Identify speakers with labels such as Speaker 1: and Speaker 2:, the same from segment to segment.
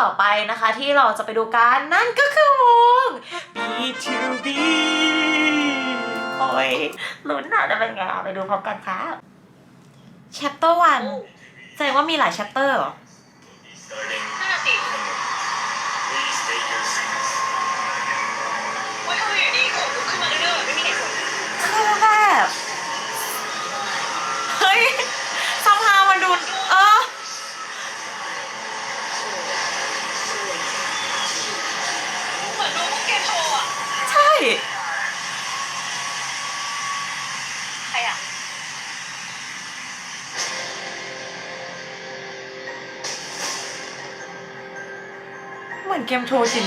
Speaker 1: ต่อไปนะคะ ที่เราจะไปดูกันนั่นก็คือวง B2B โอ้ยลุ้นอะจะเป็นไงอะไปดูพร้อมกันค่ะ chapter 1แสดงว่ามีหลาย chapter เหรอ
Speaker 2: Starting
Speaker 3: นั่นน่ะสิ
Speaker 2: Please take your seats.
Speaker 3: ว่าทำไมอยู่ดีขนลุกขึ้นมาเรื่อยๆไม่มีเหตุผล
Speaker 1: คือแบบ เฮ้ย มือ
Speaker 3: นเกมโชว์
Speaker 1: จริง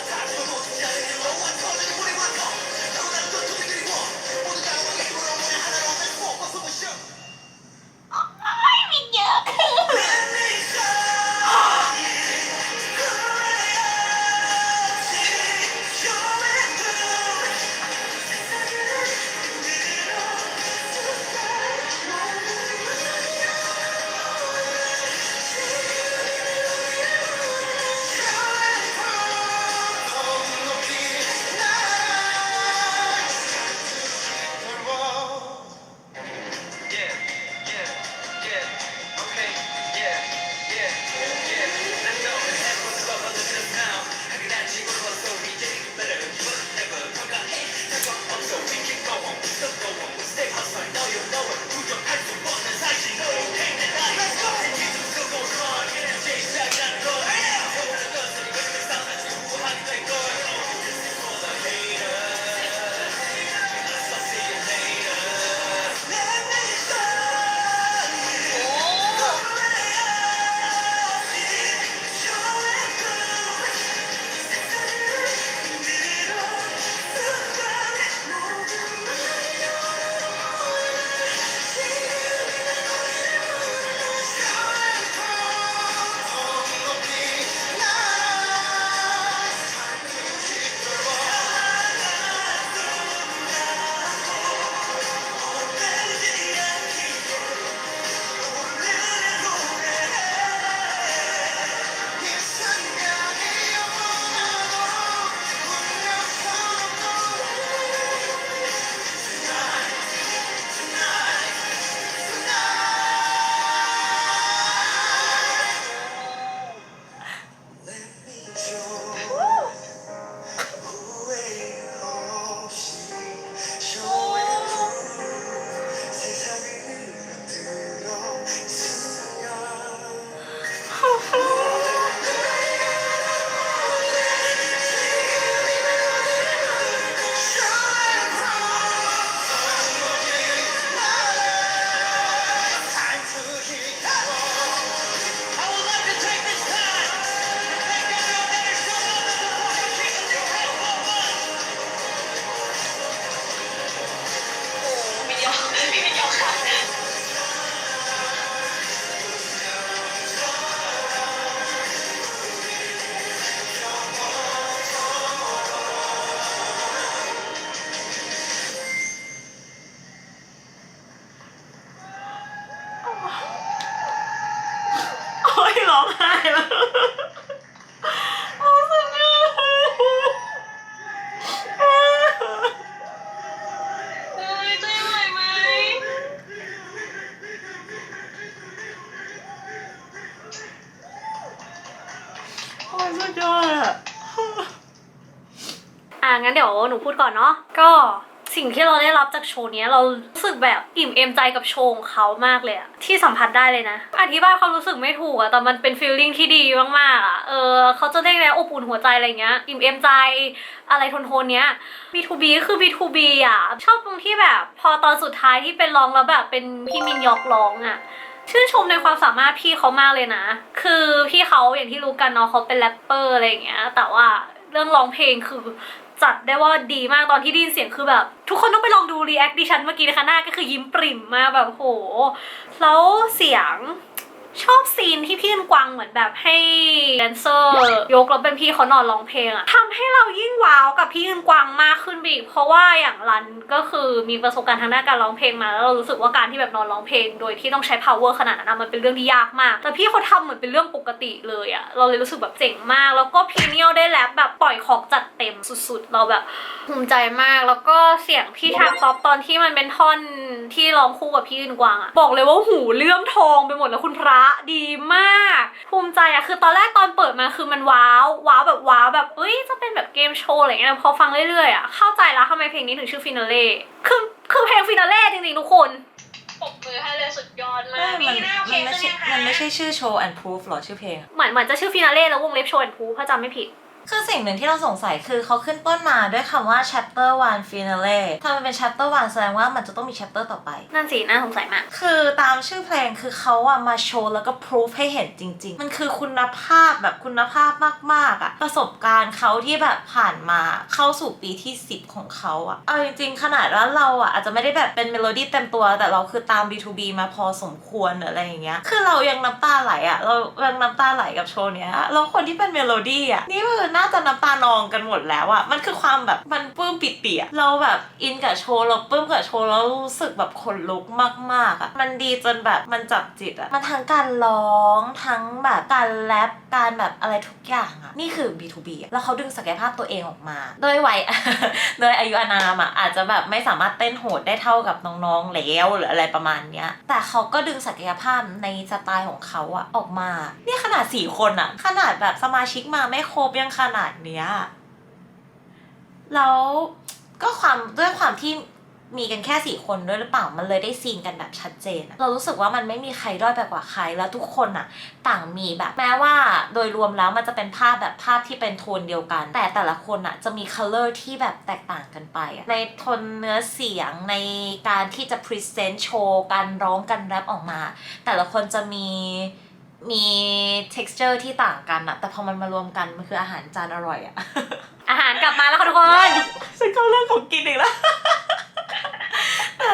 Speaker 3: ร้อ
Speaker 1: งไห้แล้ว
Speaker 4: งั้นเดี๋ยวหนูพูดก่อนเนาะก็ สิ่งที่เราได้รับจากโชว์นี้เรารู้สึกแบบอิ่มเอมใจกับโชว์ของเขามากเลยอะที่สัมผัสได้เลยนะ อธิบายความรู้สึกไม่ถูกอะแต่มันเป็นฟีลลิ่งที่ดีมากๆอะเออเขาจะได้แล้วอบอุ่นหัวใจอะไรเงี้ย อิ่มเอมใจอะไรโทนเนี้ย B2B ก็คือ B2B อะชอบตรงที่แบบพอตอนสุดท้ายที่เป็นร้องแล้วแบบเป็นพี่มินยอกร้องอะชื่นชมในความสามารถพี่เขามากเลยนะ คือพี่เขาอย่างที่รู้กันเนาะเขาเป็นแรปเปอร์อะไรอย่างเงี้ย แต่ว่าเรื่องร้องเพลงคือ จัดได้ว่าดีมากตอนที่ได้ยินเสียงคือแบบ ทุกคนต้องไปลองดูรีแอคดิฉันเมื่อกี้นะคะหน้าก็คือยิ้มปริ่มมาแบบโห แล้วเสียง ชอบซีนที่พี่อึนกวางเหมือนแบบให้แดนเซอร์ยกแล้วเป็นพี่เขานอนร้องเพลงอะทำให้เรายิ่งว้าวกับพี่อึนกวางมากขึ้นไปอีกเพราะว่าอย่างรันก็คือมีประสบการณ์ทางด้านการร้องเพลงมา แล้วเรารู้สึกว่าการที่แบบนอนร้องเพลง โดยที่ต้องใช้ power ขนาดนั้นมันเป็นเรื่องที่ยากมาก แต่พี่เขาทำเหมือนเป็นเรื่องปกติเลยอะเราเลยรู้สึกแบบเจ๋งมาก แล้วก็พีเนียลได้แรปแบบปล่อยของจัดเต็มสุดๆ เราแบบภูมิใจมากแล้วก็เสียงพี่ชางซอฟตอนที่มันเป็นท่อนที่ร้องคู่กับพี่อึนกวางอะบอกเลยว่าหูเลื่อมทองไปหมดแล้วคุณพระดีมาก ภูมิใจอะคือตอนแรกตอนเปิดมาคือมันว้าวว้าวแบบว้าวแบบเอ้ยจะเป็นแบบเกมโชว์อะไรเงี้ยพอฟังเรื่อยๆอะเข้าใจแล้วทำไมเพลงนี้ถึงชื่อฟินาเล่คือคือเพลงฟินาเล่จริงๆทุกคน
Speaker 3: ปรบมือให้เลยสุดยอดมา
Speaker 5: ไม่
Speaker 3: ก
Speaker 5: มัน
Speaker 3: มีหน้าโอเค
Speaker 5: มันไม่
Speaker 3: ขึ้น
Speaker 5: ใช่
Speaker 3: ยังคะ
Speaker 5: มันไม่ใช่ชื่อโชว์ and proof หรอชื่อเพลงอะ
Speaker 4: เหมือนเหมือนจะชื่อฟินาเล่แล้ววงเล็บโชว์แอนพูถ้าจำไม่ผิด
Speaker 5: คือสิ่งหนึ่งที่เราสงสัยคือเขาขึ้นต้นมาด้วยคำว่า chapter one finale ถ้ามันเป็น chapter one แสดงว่ามันจะต้องมี chapter ต่อไป
Speaker 4: นั่นสิน่าสงสัยมาก
Speaker 5: คือตามชื่อเพลงคือเขาอะมาโชว์แล้วก็พ o ูฟให้เห็นจริง ๆ มันคือคุณภาพแบบคุณภาพมากๆอะประสบการณ์เขาที่แบบผ่านมาเข้าสู่ปีที่ 10 ของเขาอะเอาจริง ๆ ขนาดว่าเราอะอาจจะไม่ได้แบบเป็นเมโลดี้เต็มตัว แต่เราคือตาม B2B มาพอสมควรหรืออะไรอย่างเงี้ย คือเรายังน้ำตาไหลอะเรายังน้ำตาไหลกับโชว์เนี้ยแล้วคนที่เป็นเมโลดี้อะนี่คือน่าจะน้ำตานองกันหมดแล้วอะมันคือความแบบมันปลื้มปิติอะเราแบบอินกับโชว์เราปลื้มกับโชว์แล้วรู้สึกแบบขนลุกมากๆอะมันดีจนแบบมันจับจิตอะมันทั้งการร้องทั้งแบบการแรป การแบบอะไรทุกอย่างอะนี่คือ B2B อะแล้วเขาดึงศักยภาพตัวเองออกมา โดยวัย โดยอายุอานามอะอาจจะแบบไม่สามารถเต้นโหดได้เท่ากับน้องๆแล้วหรืออะไรประมาณเนี้ย แต่เขาก็ดึงศักยภาพในสไตล์ของเขาอะออกมา นี่ขนาดสี่คนอะขนาดแบบสมาชิกมาไม่ครบยังขนาดเนี้ยแล้วก็ความด้วยความที่ มีกันแค่สี่คนด้วยหรือเปล่ามันเลยได้ซีนกันแบบชัดเจนเรารู้สึกว่ามันไม่มีใครด้อยไปกว่าใครแล้วทุกคนอะต่างมีแบบ แม้ว่าโดยรวมแล้วมันจะเป็นภาพแบบภาพที่เป็นโทนเดียวกัน แต่แต่ละคนอะจะมีคัลเลอร์ที่แบบแตกต่างกันไป ในโทนเนื้อเสียงในการที่จะพรีเซนต์โชว์การร้องการแรปออกมา แต่ละคนจะมีมี texture ที่ต่างกันอะแต่พอมันมารวมกัน มันคืออาหารจานอร่อยอะ
Speaker 4: อาหารกลับมาแล้วค่ะทุกคน
Speaker 5: ฉันเข้าเรื่องของกินอีกแล้ว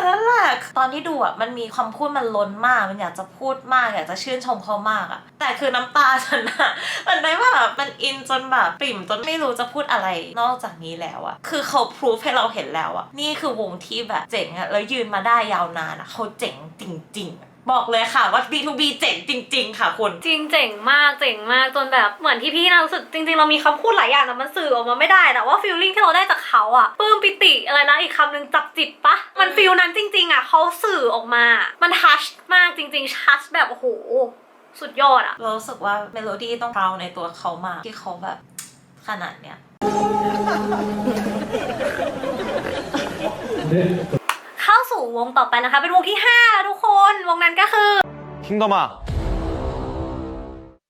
Speaker 5: นั้นแหละตอนที่ดูอะมันมีความพูดมันล้นมาก มันอยากจะพูดมาก อยากจะชื่นชมเขามากอะ แต่คือน้ำตาฉันอะมันได้แบบมันอินจนแบบปริ่มจนไม่รู้จะพูดอะไรนอกจากนี้แล้วอะคือเขาพรูฟให้เราเห็นแล้วอะนี่คือวงที่แบบเจ๋งอะแล้วยืนมาได้ยาวนานอะเขาเจ๋งจริงๆ บอกเลยค่ะว่า B2B เจ๋งจริง ๆ ค่ะคุณ
Speaker 4: จริงเจ๋งมากเจ๋งมากจนแบบเหมือนที่พี่นารู้สึกจริง ๆ เรามีคำพูดหลายอย่างแต่มันสื่อออกมาไม่ได้แต่ว่าฟีลลิ่งที่เราได้จากเขาอะปลื้มปิติอะไรนะอีกคำหนึ่งจับจิตปะมันฟีลนั้นจริง ๆอะเขาสื่อออกมา มันทัชมากจริง ๆทัชแบบโอ้โหสุดยอดอะ
Speaker 5: เรารู้สึกว่าเมโลดี้ต้องเราในตัวเขามากที่เขาแบบ ขนาดเนี้ย
Speaker 4: เข้าสู่วงต่อไปนะคะ เป็นวงที่5แล้วทุกคนวงนั้นก็คือ
Speaker 6: 킹덤아